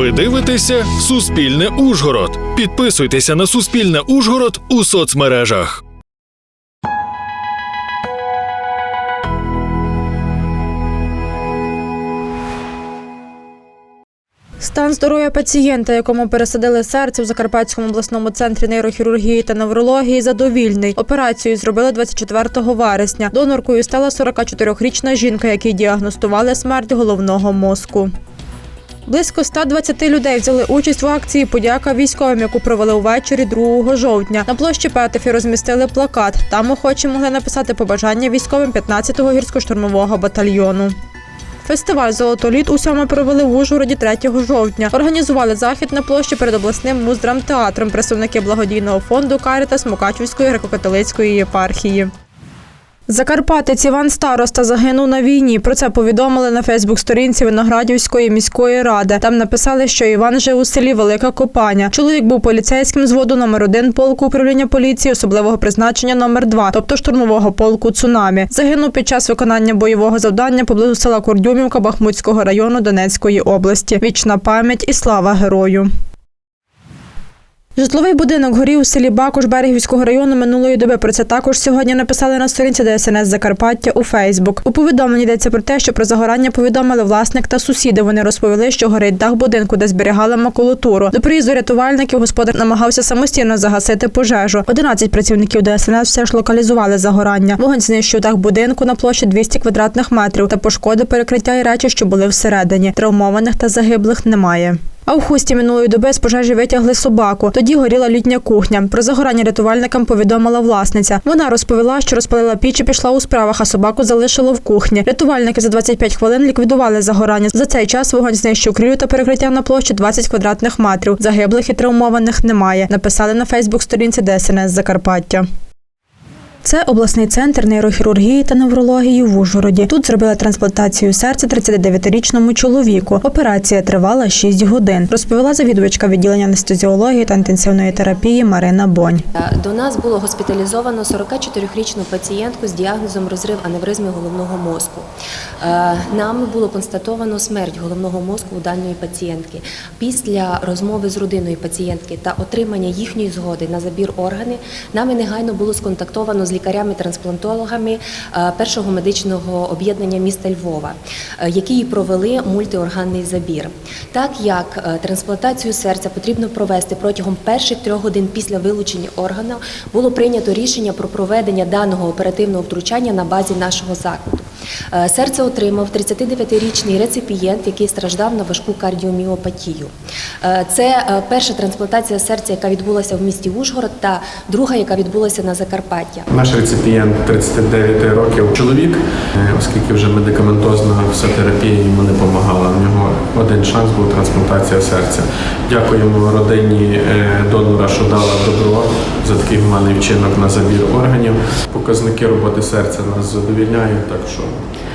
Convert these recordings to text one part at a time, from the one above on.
Ви дивитеся Суспільне Ужгород. Підписуйтеся на Суспільне Ужгород у соцмережах. Стан здоров'я пацієнта, якому пересадили серце в Закарпатському обласному центрі нейрохірургії та неврології, задовільний. Операцію зробили 24 вересня. Доноркою стала 44-річна жінка, якій діагностували смерть головного мозку. Близько 120 людей взяли участь в акції Подяка військовим, яку провели увечері 2 жовтня. На площі Петефі розмістили плакат. Там охочі могли написати побажання військовим 15-го гірсько-штурмового батальйону. Фестиваль Золотоліт усьому провели в Ужгороді 3 жовтня. Організували захід на площі перед обласним муздрамтеатром представники благодійного фонду Карітас Мукачівської греко-католицької єпархії. Закарпатець Іван Староста загинув на війні. Про це повідомили на Фейсбук-сторінці Виноградівської міської ради. Там написали, що Іван жив у селі Велика Копаня. Чоловік був поліцейським зводу номер 1 полку управління поліції особливого призначення номер 2 тобто штурмового полку Цунамі. Загинув під час виконання бойового завдання поблизу села Курдюмівка Бахмутського району Донецької області. Вічна пам'ять і слава герою. Житловий будинок горів у селі Бакуш Берегівського району минулої доби. Про це також сьогодні написали на сторінці ДСНС Закарпаття у Фейсбук. У повідомленні йдеться про те, що про загорання повідомили власник та сусіди. Вони розповіли, що горить дах будинку, де зберігали макулатуру. До приїзду рятувальників господар намагався самостійно загасити пожежу. 11 працівників ДСНС все ж локалізували загорання. Вогонь знищив дах будинку на площі 200 квадратних метрів та пошкоди перекриття і речі, що були всередині. Травмованих та загиблих немає. А в хусті минулої доби з пожежі витягли собаку. Тоді горіла літня кухня. Про загорання рятувальникам повідомила власниця. Вона розповіла, що розпалила піч і пішла у справах, а собаку залишило в кухні. Рятувальники за 25 хвилин ліквідували загорання. За цей час вогонь знищив крилю та перекриття на площі 20 квадратних метрів. Загиблих і травмованих немає. Написали на Фейсбук-сторінці ДСНС Закарпаття. Це обласний центр нейрохірургії та неврології в Ужгороді. Тут зробили трансплантацію серця 39-річному чоловіку. Операція тривала 6 годин. Розповіла завідувачка відділення анестезіології та інтенсивної терапії Марина Бонь. До нас було госпіталізовано 44-річну пацієнтку з діагнозом розрив аневризми головного мозку. Е, Нами було констатовано смерть головного мозку у даної пацієнтки. Після розмови з родиною пацієнтки та отримання їхньої згоди на забір органів нами негайно було сконтактовано з лікарями-трансплантологами е, першого медичного об'єднання міста Львова, е, які провели мультиорганний забір. Так як е, трансплантацію серця потрібно провести протягом перших трьох годин після вилучення органу, було прийнято рішення про проведення даного оперативного втручання на базі нашого закладу. Серце отримав 39-річний реципієнт, який страждав на важку кардіоміопатію. Це перша трансплантація серця, яка відбулася в місті Ужгород, та друга, яка відбулася на Закарпаття. Наш реципієнт 39 років чоловік, е, оскільки вже медикаментозна вся терапія йому не допомагала. У нього один шанс був трансплантація серця. Дякуємо родині е, донора, що дала добро за такий гуманний вчинок на забір органів. Показники роботи серця нас задовільняють, так що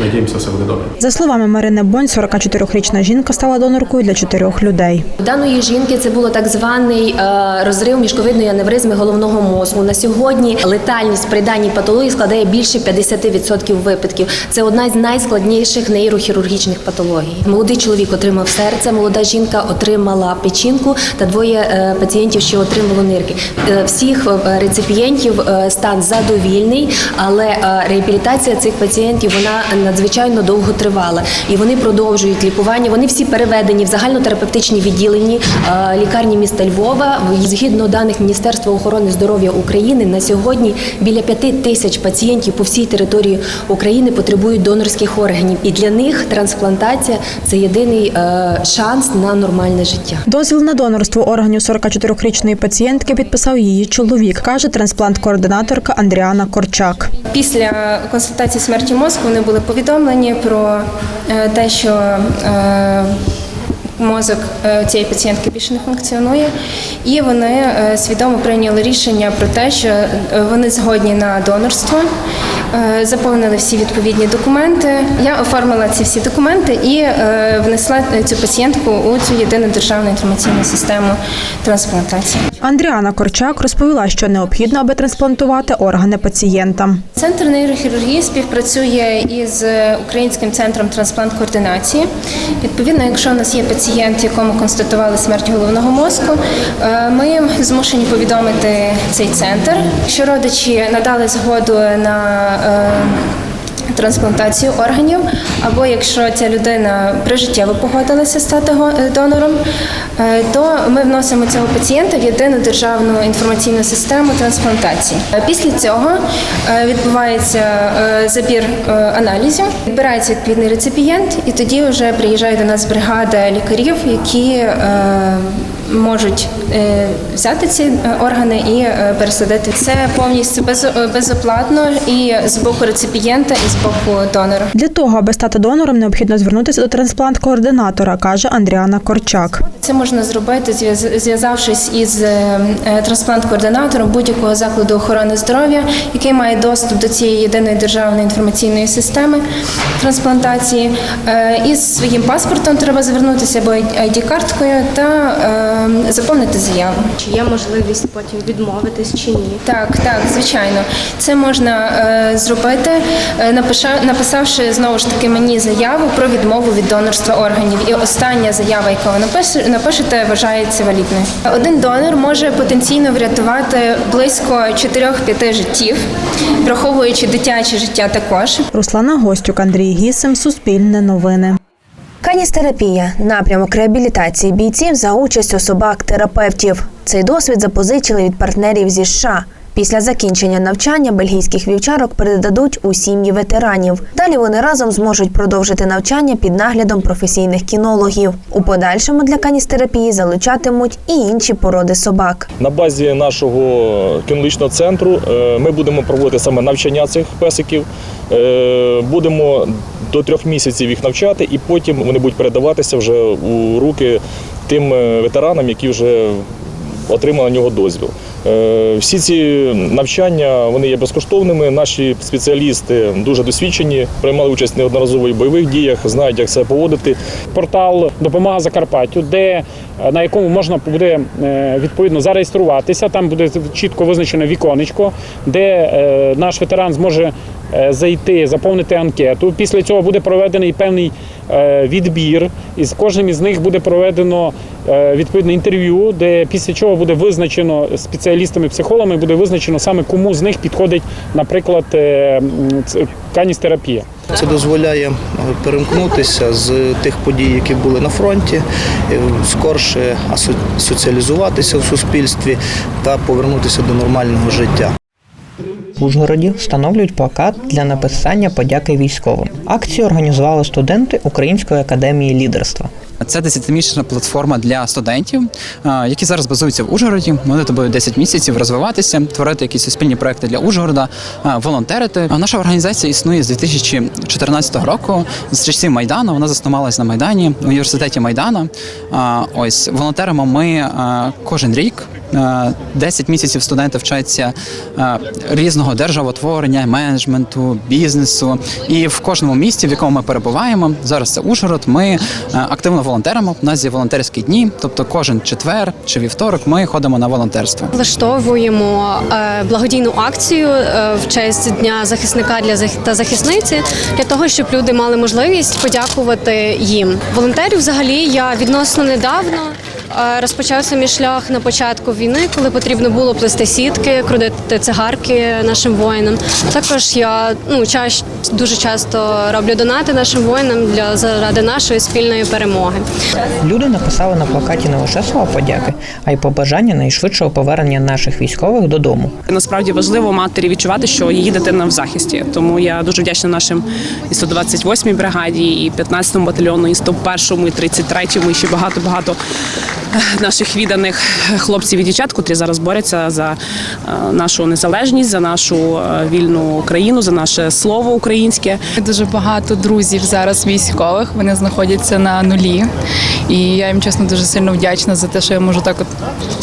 надіємося, все буде добре. За словами Марини Бонь, 44-річна жінка стала доноркою для чотирьох людей. У даної жінки це було так званий е, розрив міжковидної аневризми головного мозку. На сьогодні летальність при даній патології складає більше 50% випадків. Це одна з найскладніших нейрохірургічних патологій. Молодий чоловік отримав серце, молода жінка отримала печінку та двоє е, пацієнтів, що отримало нирки. Е, Всіх е, реципієнтів стан задовільний, але реабілітація цих пацієнтів вона надзвичайно довго тривала, і вони продовжують лікування. Вони всі переведені в загальнотерапевтичні відділені лікарні міста Львова. Згідно даних Міністерства охорони здоров'я України, на сьогодні біля п'яти тисяч пацієнтів по всій території України потребують донорських органів, і для них трансплантація це єдиний шанс на нормальне життя. Дозвіл на донорство органів 44-річної пацієнтки підписав її чоловік, каже трансплант-координаторка Андріана Корчак. Після констатації смерті мозку вони були повідомлені про е, те, що е, мозок е, цієї пацієнтки більше не функціонує, і вони свідомо прийняли рішення про те, що вони згодні на донорство. Е, Заповнили всі відповідні документи. Я оформила ці всі документи і е, внесла цю пацієнтку у цю єдину державну інформаційну систему трансплантації. Андріана Корчак розповіла, що необхідно, аби трансплантувати органи пацієнтам. Центр нейрохірургії співпрацює із Українським центром трансплант-координації. Відповідно, якщо у нас є пацієнт, якому констатували смерть головного мозку, е, ми змушені повідомити цей центр. Якщо родичі надали згоду на е, трансплантацію органів, або якщо ця людина прижиттєво погодилася стати е, донором, е, то ми вносимо цього пацієнта в єдину державну інформаційну систему трансплантації. Е, Після цього відбувається забір аналізів, відбирається відповідний реципієнт, і тоді вже приїжджає до нас бригада лікарів, які можуть е, взяти ці е, органи і е, пересадити. Це повністю без- безоплатно і з боку реципієнта, і з боку донора. Для того, аби стати донором, необхідно звернутися до трансплант-координатора, каже Андріана Корчак. Це можна зробити, зв'яз- зв'язавшись із трансплант-координатором будь-якого закладу охорони здоров'я, який має доступ до цієї єдиної державної інформаційної системи трансплантації. Із своїм паспортом треба звернутися або ID-карткою та е, заповнити заяву. Чи є можливість потім відмовитись чи ні? Так, так, звичайно. Це можна е, зробити, е, напиша- написавши знову ж таки мені заяву про відмову від донорства органів. І остання заява, яку ви напишете, вважається валідною. Один донор може потенційно врятувати близько 4-5 життів, враховуючи дитяче життя також. Руслана Гостюк, Андрій Гісим, Суспільне новини. Каністерапія напрямок реабілітації бійців за участю собак-терапевтів. Цей досвід запозичили від партнерів зі США. Після закінчення навчання бельгійських вівчарок передадуть у сім'ї ветеранів. Далі вони разом зможуть продовжити навчання під наглядом професійних кінологів. У подальшому для каністерапії залучатимуть і інші породи собак. На базі нашого кінологічного центру е, ми будемо проводити саме навчання цих песиків. Е, Будемо до трьох місяців їх навчати, і потім вони будуть передаватися вже у руки тим е, ветеранам, які вже отримали на нього дозвіл. Е, Всі ці навчання вони є безкоштовними. Наші спеціалісти дуже досвідчені, приймали участь неодноразово і в бойових діях, знають, як себе поводити. портал Допомога Закарпаттю, де е, на якому можна буде е, відповідно зареєструватися. Там буде чітко визначено віконечко, де наш ветеран зможе зайти, заповнити анкету. Після цього буде проведений певний відбір, і з кожним із них буде проведено відповідне інтерв'ю, де після чого буде визначено спеціалістами, психологами, буде визначено саме кому з них підходить, наприклад, е, каністерапія. Це дозволяє е, перемкнутися з тих подій, які були на фронті, е, скорше соціалізуватися в суспільстві та повернутися до нормального життя. В Ужгороді встановлюють плакат для написання подяки військовим. Акцію організували студенти Української академії лідерства. Це 10-місячна платформа для студентів, які зараз базуються в Ужгороді. Вони будуть 10 місяців розвиватися, творити якісь спільні проекти для Ужгорода, волонтерити. Наша організація існує з 2014 року. З часів Майдану вона заснувалась на Майдані в університеті Майдана. Ось волонтеримо ми кожен рік. Е, 10 місяців студенти вчаться різного державотворення, менеджменту, бізнесу. І в кожному місті, в якому ми перебуваємо, зараз це Ужгород. Ми активно волонтеримо. У нас є волонтерські дні, тобто кожен четвер чи вівторок ми ходимо на волонтерство. Влаштовуємо е, благодійну акцію е, в честь дня захисника для та захисниці для того, щоб люди мали можливість подякувати їм. Волонтерів взагалі я відносно недавно. Розпочався мій шлях на початку війни, коли потрібно було плести сітки, крутити цигарки нашим воїнам. Також я ну чаш, дуже часто роблю донати нашим воїнам для заради нашої спільної перемоги. Люди написали на плакаті не лише слова подяки, а й побажання найшвидшого повернення наших військових додому. Насправді важливо матері відчувати, що її дитина в захисті. Тому я дуже вдячна нашим і 128-й бригаді, і 15-му батальйону, і 101-му, і 33-му, і ще багато багато наших відданих хлопців і дівчат, котрі зараз борються за е, нашу незалежність, за нашу е, вільну країну, за наше слово українське. Дуже багато друзів зараз військових. Вони знаходяться на нулі. І я їм чесно дуже сильно вдячна за те, що я можу так от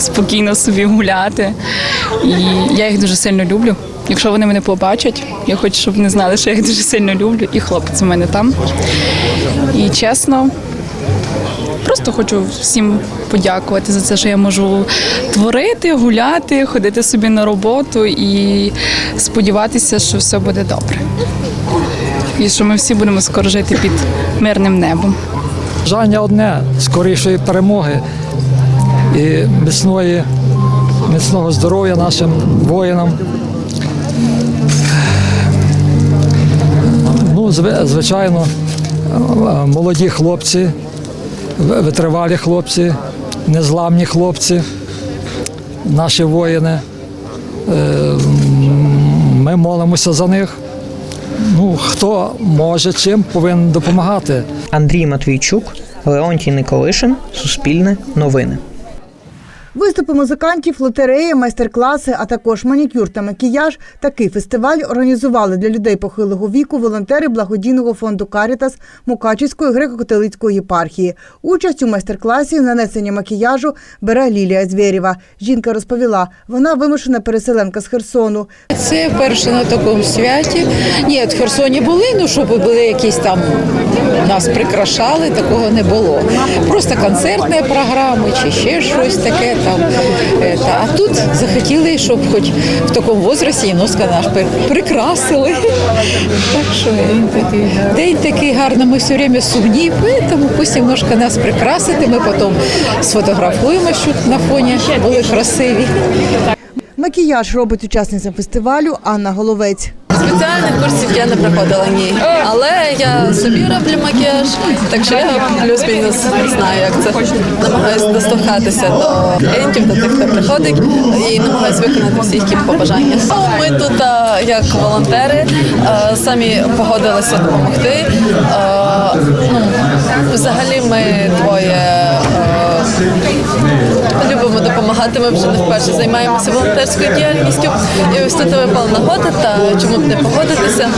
спокійно собі гуляти. І я їх дуже сильно люблю. Якщо вони мене побачать, я хочу, щоб вони знали, що я їх дуже сильно люблю. І хлопець у мене там. І чесно, просто хочу всім подякувати за це, що я можу творити, гуляти, ходити собі на роботу і сподіватися, що все буде добре. І що ми всі будемо скоро жити під мирним небом. Бажання одне скорішої перемоги і міцної, міцного здоров'я нашим воїнам. Ну, звичайно, молоді хлопці, витривалі хлопці, незламні хлопці, наші воїни. Е, Ми молимося за них. Ну, хто може чим повинен допомагати. Андрій Матвійчук, Леонтій Николишин, Суспільне новини. Виступи музикантів, лотереї, майстер-класи, а також манікюр та макіяж. Такий фестиваль організували для людей похилого віку волонтери благодійного фонду Карітас Мукачівської греко-католицької єпархії. Участь у майстер-класі нанесення макіяжу бере Лілія Звєрєва. Жінка розповіла, вона вимушена переселенка з Херсону. Це перше на такому святі. Ні, в Херсоні були, ну щоб були якісь там нас прикрашали, такого не було. Просто концертні програми чи ще щось таке там. Е, А тут захотіли, щоб хоч в такому возрасті немножко наш при- прикрасили. Так що е, день такий гарний, ми все время сумні, тому пусть немножко нас прикрасити, ми потім сфотографуємо, щоб на фоні були красиві. Макіяж робить учасниця фестивалю Анна Головець. Спеціальних курсів я не проходила ні. Але я собі роблю макіяж, так що я плюс-мінус знаю, як це. Намагаюся дослухатися до клієнтів, до тих, хто приходить, і намагаюся виконати всі їхні побажання. Ну, Ми тут як волонтери самі погодилися допомогти. Ну, взагалі ми двоє. Любимо допомагати. Ми вже не вперше займаємося волонтерською діяльністю. І ось тут випала нагода, та чому б не погодитися.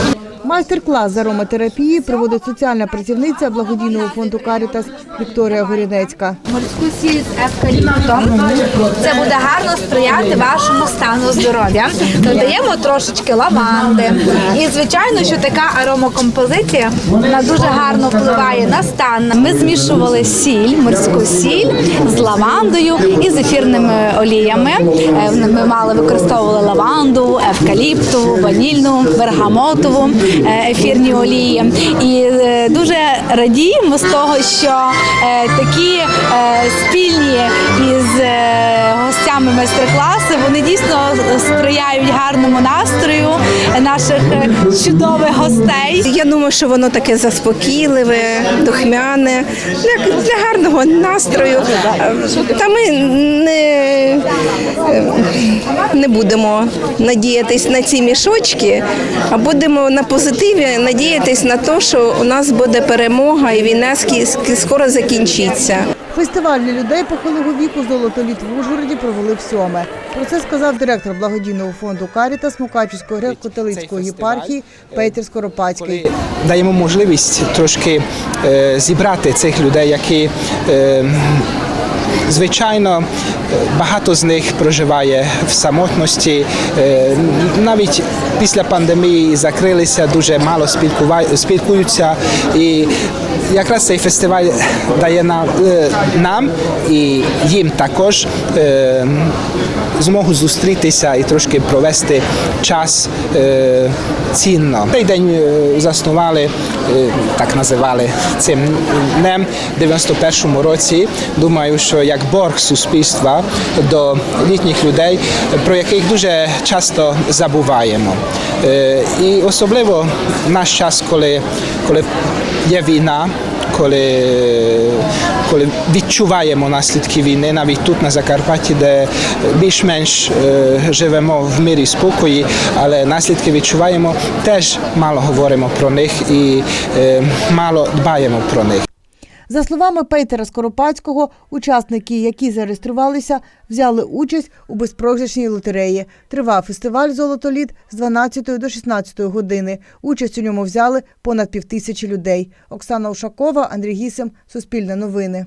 Майстер-клас з ароматерапії проводить соціальна працівниця благодійного фонду Карітас Вікторія Горінецька. морську з евкаліптом. Це буде гарно сприяти вашому стану здоров'я. Додаємо трошечки лаванди. І звичайно, що така аромакомпозиція вона дуже гарно впливає на стан. Ми змішували сіль, морську сіль з лавандою і з ефірними оліями. Е, Ми мали використовували лаванду, евкаліптову, ванільну, бергамотову ефірні олії. І е, дуже радіємо з того, що е, такі е, спільні із е, гостями майстер-класи вони дійсно сприяють гарному настрою наших е, чудових гостей. Я думаю, що воно таке заспокійливе, духмяне, для, для гарного настрою. Та ми не, не будемо надіятись на ці мішочки, а будемо на позитиві надіятись на те, що у нас буде перемога і війна скоро закінчиться. Фестиваль для людей похилого віку «Золотоліт» в Ужгороді провели в сьоме. Про це сказав директор благодійного фонду Карітас Мукачівської греко-католицької єпархії Петер Скоропадський. даємо можливість трошки е, зібрати цих людей, які е, звичайно е, багато з них проживає в самотності. Е, навіть після пандемії закрилися, дуже мало спілкуються. І якраз цей фестиваль дає е, нам і їм також. Змогу зустрітися і трошки провести час е, цінно. Цей день е, заснували, е, так називали цим днем в 91-му році. Думаю, що як борг суспільства до літніх людей, про яких дуже часто забуваємо. Е, і особливо наш час, коли, коли є війна. Коли, коли відчуваємо наслідки війни, навіть тут на Закарпатті, де більш-менш е, живемо в мирі спокої, але наслідки відчуваємо, теж мало говоримо про них і е, мало дбаємо про них. За словами Пейтера Скоропадського, учасники, які зареєструвалися, взяли участь у безпрограшній лотереї. Тривав фестиваль «Золотоліт» з 12 до 16 години. Участь у ньому взяли понад півтисячі людей. Оксана Ушакова, Андрій Гісем, Суспільне новини.